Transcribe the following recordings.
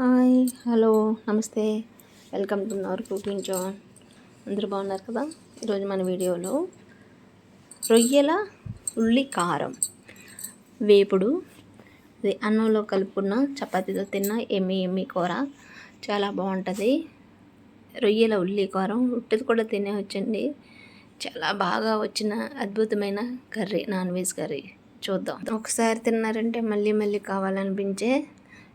Hi hello నమస్తే. Welcome to నవర్ cooking zone. అందరూ బాగున్నారు కదా? ఈరోజు మన వీడియోలో రొయ్యల ఉల్లి కారం. వేపుడు ఇది అన్నంలో కలుపుకున్న చపాతీతో తిన్న ఎమ్మి ఎమ్మి కూర. చాలా బాగుంటుంది. రొయ్యల ఉల్లి కారం ఉట్టిది కూడా తినే వచ్చండి. చాలా బాగా వచ్చిన అద్భుతమైన కర్రీ నాన్ వెజ్ కర్రీ. చూద్దాం. ఒకసారి తిన్నారంటే మళ్ళీ మళ్ళీ కావాలనిపించే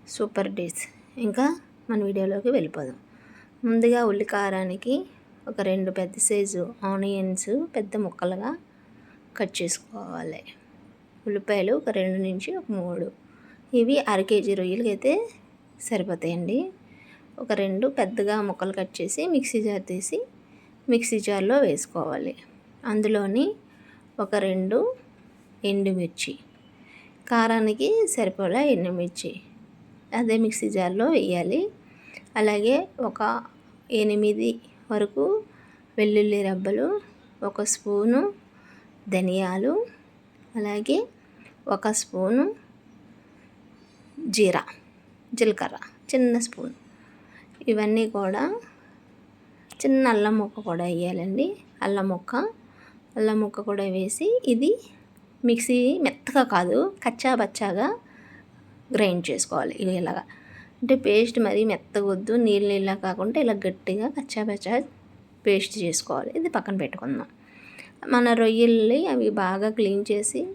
సూపర్ డిష్. ఇంకా మన వీడియోలోకి వెళ్ళిపోదాం. ముందుగా ఉల్లి కారానికి ఒక రెండు పెద్ద సైజు ఆనియన్స్ పెద్ద ముక్కలుగా కట్ చేసుకోవాలి. ఉల్లిపాయలు ఒక రెండు నుంచి ఒక మూడు. ఇవి అర కేజీ రొయ్యలకి అయితే సరిపోతాయండి. ఒక రెండు పెద్దగా ముక్కలు కట్ చేసి మిక్సీ జార్ తీసి మిక్సీ జార్లో వేసుకోవాలి. అందులోని ఒక రెండు ఎండుమిర్చి. కారానికి సరిపోలే ఎండుమిర్చి. అదే మిక్సీ జార్లో వేయాలి. అలాగే ఒక ఎనిమిది వరకు వెల్లుల్లి రబ్బలు ఒక స్పూను ధనియాలు అలాగే ఒక స్పూను జీరా జీలకర్ర చిన్న స్పూన్. ఇవన్నీ కూడా చిన్న అల్లం ముక్క కూడా వేయాలండి. అల్లం ముక్క అల్లం ముక్క కూడా వేసి ఇది మిక్సీ మెత్తగా కాదు కచ్చా బచ్చాగా గ్రైండ్ చేసుకోవాలి. ఇలాగా. అంటే పేస్ట్ మరీ మెత్తగొద్దు నీళ్ళు నీళ్ళ కాకుండా ఇలా గట్టిగా కచ్చాపచ్చా పేస్ట్ చేసుకోవాలి. ఇది పక్కన పెట్టుకుందాం. మన రొయ్యల్ని అవి బాగా క్లీన్ చేసి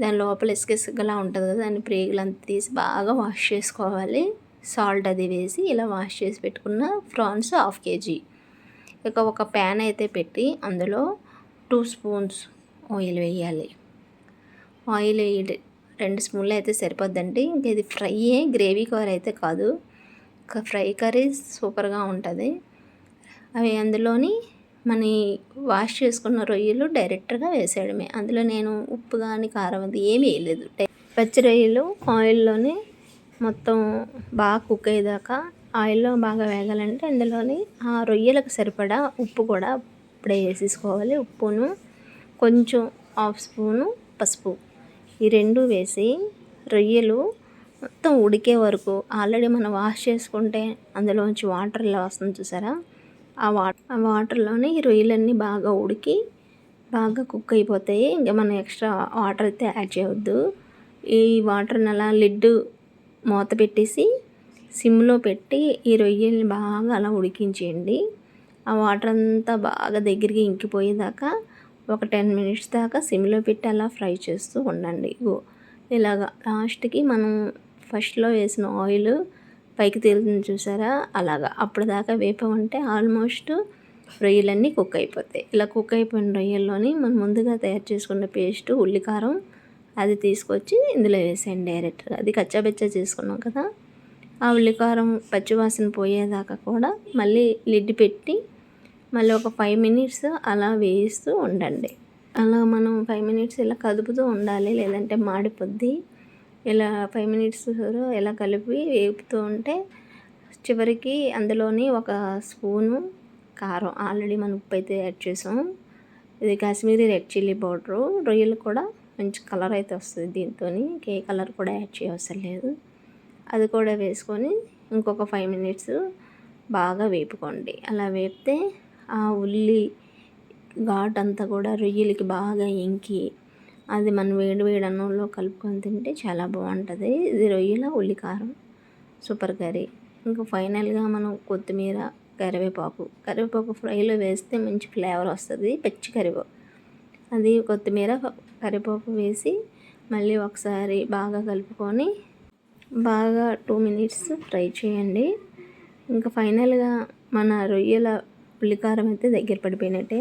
దాని లోపల ఇసుకిసుకలా ఉంటుంది కదా దాని ప్రేగులంతా తీసి బాగా వాష్ చేసుకోవాలి. సాల్ట్ అది వేసి ఇలా వాష్ చేసి పెట్టుకున్న ప్రాన్స్ హాఫ్ కేజీ. ఇక ఒక ప్యాన్ అయితే పెట్టి అందులో టూ స్పూన్స్ ఆయిల్ వేయాలి. ఆయిల్ వేయ రెండు స్పూన్లు అయితే సరిపోద్దండి. ఇంకా ఇది ఫ్రైయే గ్రేవీ కూర అయితే కాదు. ఫ్రై కర్రీ సూపర్గా ఉంటుంది. అవి అందులోని మన వాష్ చేసుకున్న రొయ్యలు డైరెక్ట్గా వేసేయడమే. అందులో నేను ఉప్పు కానీ కారం అది ఏమీ వేయలేదు. పచ్చి రొయ్యలు ఆయిల్లోనే మొత్తం బాగా కుక్ అయ్యేదాకా ఆయిల్లో బాగా వేగాలంటే అందులోని ఆ రొయ్యలకు సరిపడా ఉప్పు కూడా ఇప్పుడే వేసేసుకోవాలి. ఉప్పును కొంచెం హాఫ్ స్పూను పసుపు. ఈ రెండు వేసి రొయ్యలు మొత్తం ఉడికే వరకు ఆల్రెడీ మనం వాష్ చేసుకుంటే అందులోంచి వాటర్ ఇలా వస్తుంది చూసారా? ఆ వాటర్ ఆ వాటర్లోనే ఈ రొయ్యలన్నీ బాగా ఉడికి బాగా కుక్ అయిపోతాయి. ఇంకా మనం ఎక్స్ట్రా వాటర్ అయితే యాడ్ చేయవద్దు. ఈ వాటర్ని అలా లిడ్ మూత పెట్టేసి సిమ్లో పెట్టి ఈ రొయ్యల్ని బాగా అలా ఉడికించేయండి. ఆ వాటర్ అంతా బాగా దగ్గరికి ఇంకిపోయేదాకా ఒక టెన్ మినిట్స్ దాకా సిమ్లో పెట్టి అలా ఫ్రై చేస్తూ ఉండండి. ఇలాగా లాస్ట్కి మనం ఫస్ట్లో వేసిన ఆయిల్ పైకి తేలుతుంది చూసారా? అలాగా. అప్పటిదాకా వేపమంటే ఆల్మోస్ట్ రొయ్యలన్నీ కుక్ అయిపోతాయి. ఇలా కుక్ అయిపోయిన రొయ్యల్లోని మనం ముందుగా తయారు చేసుకున్న పేస్ట్ ఉల్లికారం అది తీసుకొచ్చి ఇందులో వేసేయండి డైరెక్ట్గా. అది కచ్చాబెచ్చా చేసుకున్నాం కదా? ఆ ఉల్లికారం పచ్చివాసన పోయేదాకా కూడా మళ్ళీ లిడ్ పెట్టి మళ్ళీ ఒక ఫైవ్ మినిట్స్ అలా వేస్తూ ఉండండి. అలా మనం ఫైవ్ మినిట్స్ ఇలా కదుపుతూ ఉండాలి లేదంటే మాడిపోద్ది. ఇలా ఫైవ్ మినిట్స్ ఇలా కలిపి వేపుతూ ఉంటే చివరికి అందులోని ఒక స్పూను కారం ఆల్రెడీ మనం ఉప్పు అయితే యాడ్ చేసాం. ఇది కాశ్మీరీ రెడ్ చిల్లీ పౌడరు. రొయ్యలు కూడా మంచి కలర్ అయితే వస్తుంది దీంతో ఏ కలర్ కూడా యాడ్ చేయవసరం లేదు. అది కూడా వేసుకొని ఇంకొక ఫైవ్ మినిట్స్ బాగా వేపుకోండి. అలా వేపితే ఆ ఉల్లి ఘాట్ అంతా కూడా రొయ్యలకి బాగా ఇంకి అది మనం వేడి వేడి అన్నంలో కలుపుకొని తింటే చాలా బాగుంటుంది. ఇది రొయ్యల ఉల్లి కారం. Super curry. ఇంకా ఫైనల్గా మనం కొత్తిమీర కరివేపాకు. కరివేపాకు ఫ్రైలో వేస్తే మంచి ఫ్లేవర్ వస్తుంది. పచ్చి కరివేపాకు అది కొత్తిమీర కరివేపాకు వేసి మళ్ళీ ఒకసారి బాగా కలుపుకొని బాగా టూ మినిట్స్ ఫ్రై చేయండి. ఇంకా ఫైనల్గా మన రొయ్యల పులికారం అయితే దగ్గర పడిపోయినట్టే.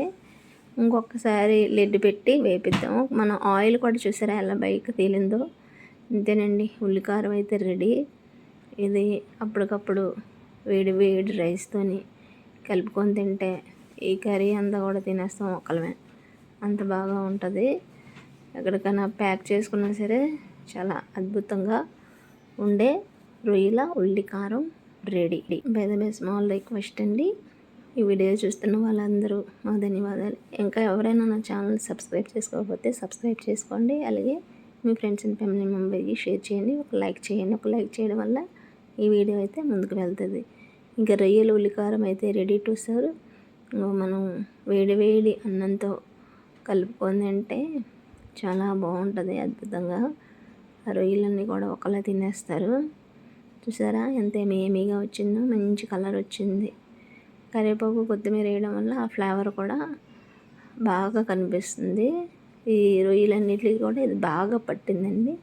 ఇంకొకసారి లిడ్ పెట్టి వేపిద్దాం మనం ఆయిల్ కూడా చూసారా ఎలా బైక్ తేలిందో? అంతేనండి ఉల్లికారం అయితే రెడీ. ఇది అప్పటికప్పుడు వేడి వేడి రైస్తోని కలుపుకొని తింటే ఈ కర్రీ అంతా కూడా తినేస్తాం ఒకళ్ళమే. అంత బాగా ఉంటుంది. ఎక్కడికైనా ప్యాక్ చేసుకున్నా సరే చాలా అద్భుతంగా ఉండే రొయ్యల ఉల్లికారం ready by the by small request అండి. ఈ వీడియో చూస్తున్న వాళ్ళందరూ మా ధన్యవాదాలు. ఇంకా ఎవరైనా నా ఛానల్ సబ్స్క్రైబ్ చేసుకోకపోతే సబ్స్క్రైబ్ చేసుకోండి. అలాగే మీ ఫ్రెండ్స్ అండ్ ఫ్యామిలీ మెంబర్కి షేర్ చేయండి. ఒక లైక్ చేయండి. ఒక లైక్ చేయడం వల్ల ఈ వీడియో అయితే ముందుకు వెళ్తుంది. ఇంకా రొయ్యలు ఉల్లికారం అయితే రెడీ టు సర్వ్ మనం వేడి వేడి అన్నంతో కలుపుకొని తింటే చాలా బాగుంటుంది అద్భుతంగా. ఆ రొయ్యలన్నీ కూడా ఒకలా తినేస్తారు. చూసారా ఎంత ఏమీగా వచ్చిందో? మంచి కలర్ వచ్చింది. కరివేపాకు కొత్తిమీర వేయడం వల్ల ఆ ఫ్లేవర్ కూడా బాగా కనిపిస్తుంది. ఈ రొయ్యలన్నిటికీ కూడా ఇది బాగా పట్టిందండి.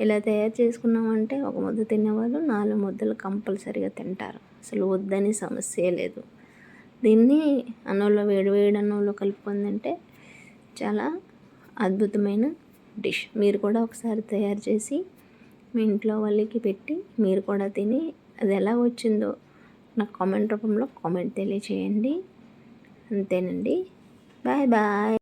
ఇలా తయారు చేసుకున్నామంటే ఒక ముద్ద తినేవాళ్ళు నాలుగు ముద్దలు కంపల్సరీగా తింటారు. అసలు వద్దని సమస్య లేదు. దీన్ని అన్నంలో వేడి వేడి అన్నంలో కలుపుకుందంటే చాలా అద్భుతమైన డిష్. మీరు కూడా ఒకసారి తయారు చేసి మీ ఇంట్లో వాళ్ళకి పెట్టి మీరు కూడా తిని అది ఎలా వచ్చిందో నాకు కామెంట్ రూపంలో కామెంట్ తెలియచేయండి. అంతేనండి. Bye bye.